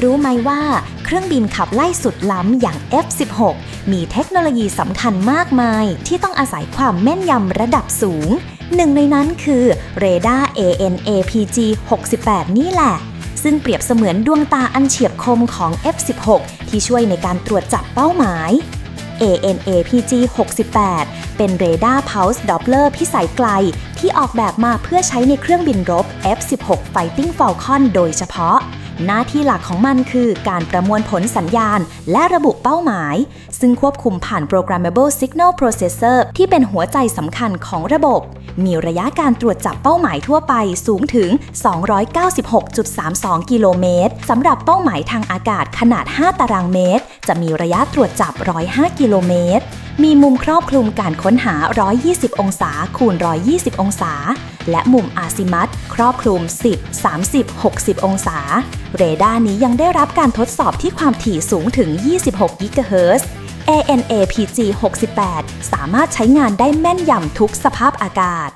รู้ไหมว่าเครื่องบินขับไล่สุดล้ำอย่าง F-16 มีเทคโนโลยีสำคัญมากมาย ที่ต้องอาศัยความแม่นยำระดับสูง หนึ่งในนั้นคือเรดาร์ ANAPG 68 นี่แหละ ซึ่งเปรียบเสมือนดวงตาอันเฉียบคมของ F-16 ที่ช่วยในการตรวจจับเป้าหมาย ANAPG 68 เป็นเรดาร์ Pulse Doppler พิสัยไกล ที่ออกแบบมาเพื่อใช้ในเครื่องบินรบ F-16 Fighting Falcon โดยเฉพาะ หน้าที่หลักของมันคือการประมวลผลสัญญาณ และระบุเป้าหมาย ซึ่งควบคุมผ่าน Programmable Signal Processor ที่เป็นหัวใจสำคัญของระบบ มีระยะการตรวจจับเป้าหมายทั่วไปสูงถึง 296.32 กิโลเมตรสำหรับเป้าหมายทางอากาศขนาด 5 ตารางเมตร จะมีระยะตรวจจับ 105 กิโลเมตรมีมุมครอบคลุมการค้นหา 120 องศา คูณ 120 องศา และมุมอาซิมัตครอบคลุม 10 30 60 องศา เรดาร์นี้ยังได้รับการทดสอบที่ความถี่สูงถึง 26 กิกะเฮิรตซ์ ANAPG 68 สามารถใช้งานได้แม่นยำทุกสภาพอากาศ